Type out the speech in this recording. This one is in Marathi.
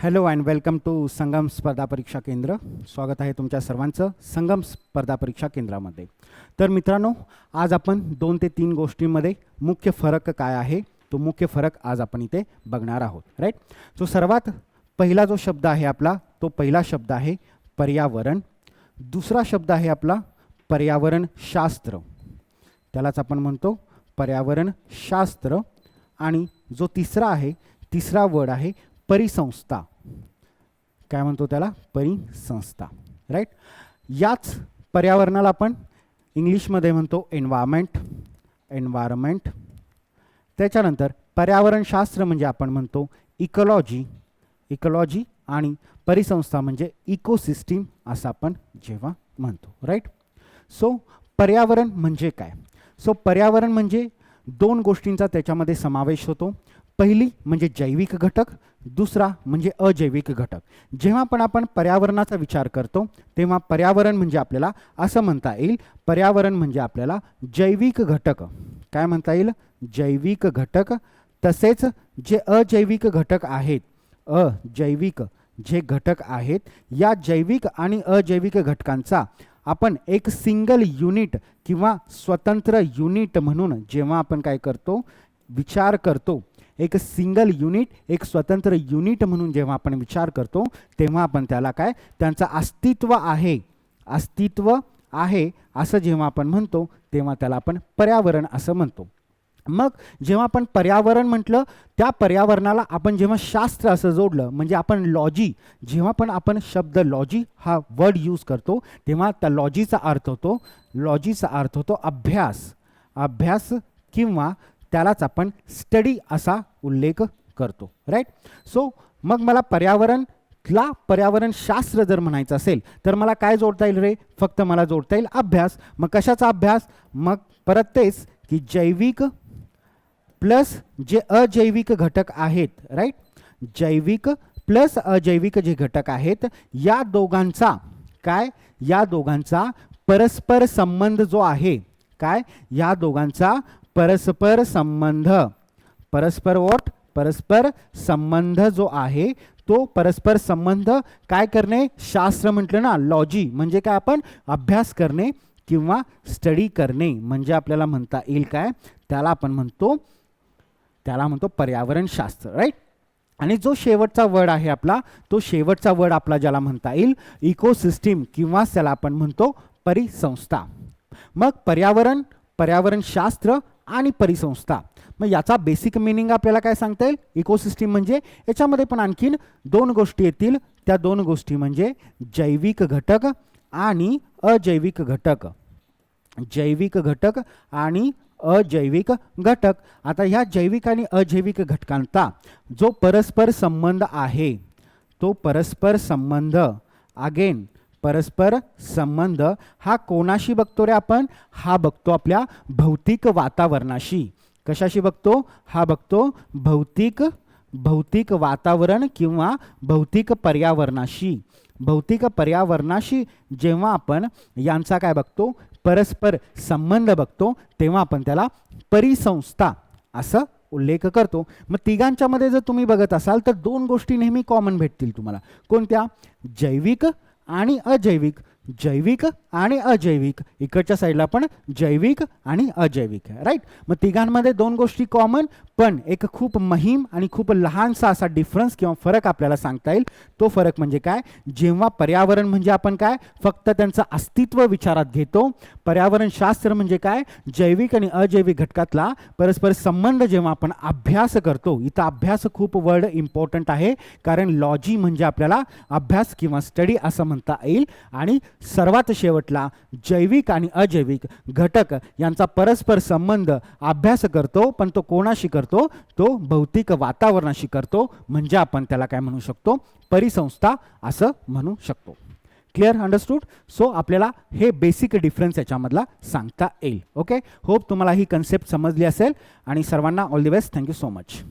Hello and welcome to Sangam स्पर्धा परीक्षा केंद्र स्वागत आहे तुमच्या सर्वांचं संगम स्पर्धा परीक्षा केंद्रामध्ये तर मित्रांनो आज आपण दोन ते तीन गोष्टींमध्ये मुख्य फरक काय आहे तो मुख्य फरक आज आपण इथे बघणार आहोत राईट सो सर्वात पहिला जो शब्द आहे आपला तो पहिला शब्द आहे पर्यावरण दुसरा शब्द आहे आपला पर्यावरण शास्त्र त्यालाच आपण म्हणतो पर्यावरण शास्त्र आणि जो तिसरा आहे तिसरा वर्ड आहे परिसंस्था. काय म्हणतो त्याला? परिसंस्था. राईट याच पर्यावरणाला आपण इंग्लिशमध्ये म्हणतो एन्व्हायरमेंट एन्व्हायरमेंट त्याच्यानंतर पर्यावरणशास्त्र म्हणजे आपण म्हणतो इकॉलॉजी इकॉलॉजी आणि परिसंस्था म्हणजे इकोसिस्टीम असं आपण जेव्हा म्हणतो. राईट सो पर्यावरण म्हणजे काय? सो पर्यावरण म्हणजे दोन गोष्टींचा त्याच्यामध्ये समावेश होतो. पहिली म्हणजे जैविक घटक दुसरा म्हणजे अजैविक घटक. जेव्हा पण आपण पर्यावरणाचा विचार करतो तेव्हा पर्यावरण म्हणजे आपल्याला असं म्हणता येईल पर्यावरण म्हणजे आपल्याला जैविक घटक. काय म्हणता येईल? जैविक घटक. तसेच जे अजैविक घटक आहेत अजैविक जे घटक आहेत या जैविक आणि अजैविक घटकांचा आपण एक सिंगल युनिट किंवा स्वतंत्र युनिट म्हणून जेव्हा आपण काय करतो विचार करतो एक सिंगल युनिट एक स्वतंत्र युनिट म्हणून जेव्हा आपण विचार करतो तेव्हा आपण त्याला काय? त्यांचं अस्तित्व आहे. अस्तित्व आहे असं जेव्हा आपण म्हणतो तेव्हा त्याला आपण पर्यावरण असं म्हणतो. मग जेव्हा आपण पर्यावरण म्हटलं त्या पर्यावरणाला आपण जेव्हा शास्त्र असं जोडलं म्हणजे आपण लॉजी जेव्हा पण आपण शब्द लॉजी हा वर्ड यूज करतो तेव्हा त्या लॉजीचा अर्थ होतो लॉजीचा अर्थ होतो अभ्यास. अभ्यास किंवा त्यालाच आपण स्टडी असा उल्लेख करतो राईट सो मग मला पर्यावरणला पर्यावरण शास्त्र जर म्हणायचं असेल तर मला काय जोडता येईल रे? फक्त मला जोडता येईल अभ्यास. मग कशाचा अभ्यास? मग परत तेच की जैविक प्लस जे अजैविक घटक आहेत राईट जैविक प्लस अजैविक जे घटक आहेत या दोघांचा काय? या दोघांचा परस्पर संबंध जो आहे काय? या दोघांचा परस्पर संबंध. परस्पर वॉट परस्पर संबंध जो आहे तो परस्पर संबंध काय करणे? शास्त्र म्हटलं ना लॉजी म्हणजे काय आपण? अभ्यास करणे किंवा स्टडी करणे. म्हणजे आपल्याला म्हणता येईल काय? त्याला आपण म्हणतो त्याला म्हणतो पर्यावरण शास्त्र राईट आणि जो शेवटचा वर्ड आहे आपला तो शेवटचा वर्ड आपला ज्याला म्हणता येईल इकोसिस्टीम किंवा त्याला आपण म्हणतो परिसंस्था. मग पर्यावरण पर्यावरणशास्त्र आणि परिसंस्था. मग याचा बेसिक मिनिंग आपल्याला काय सांगता येईल? इकोसिस्टीम म्हणजे याच्यामध्ये पण आणखीन दोन गोष्टी येतील. त्या दोन गोष्टी म्हणजे जैविक घटक आणि अजैविक घटक. जैविक घटक आणि अजैविक घटक. आता ह्या जैविक आणि अजैविक घटकांचा जो परस्पर संबंध आहे तो परस्पर संबंध अगेन परस्पर संबंध हा कोणाशी बघतो रे आपण? हा बघतो आपल्या भौतिक वातावरणाशी. कशाशी बघतो? हा बघतो भौतिक भौतिक वातावरण किंवा भौतिक पर्यावरणाशी. भौतिक पर्यावरणाशी जेव्हा आपण यांचा काय बघतो? परस्पर संबंध बघतो तेव्हा आपण त्याला परिसंस्था असं उल्लेख करतो. मग तिघांच्यामध्ये जर तुम्ही बघत असाल तर दोन गोष्टी नेहमी कॉमन भेटतील तुम्हाला. कोणत्या? जैविक आणि अजैविक जैविक आणि अजैविक. इकडच्या साईडला पण जैविक आणि अजैविक आहे. राईट मग तिघांमध्ये दोन गोष्टी कॉमन पण एक खूप महिम आणि खूप लहानसा असा डिफरन्स किंवा फरक आपल्याला सांगता येईल. तो फरक म्हणजे काय? जेव्हा पर्यावरण म्हणजे आपण काय? फक्त त्यांचं अस्तित्व विचारात घेतो. पर्यावरणशास्त्र म्हणजे काय? जैविक आणि अजैविक घटकातला परस्पर संबंध जेव्हा आपण अभ्यास करतो इथं अभ्यास खूप वर्ड इम्पॉर्टंट आहे. कारण लॉजी म्हणजे आपल्याला अभ्यास किंवा स्टडी असं म्हणता येईल. आणि सर्वात शेवटला जैविक आणि अजैविक घटक यांचा परस्पर संबंध अभ्यास करतो पण तो कोणाशी करतो? तो भौतिक वातावरणाशी करतो. म्हणजे आपण त्याला काय म्हणू शकतो? परिसंस्था असं म्हणू शकतो. क्लिअर अंडरस्टूड सो आपल्याला हे बेसिक डिफरन्स याच्यामधला सांगता येईल. ओके होप तुम्हाला ही कन्सेप्ट समजली असेल. आणि सर्वांना all the best thank you so much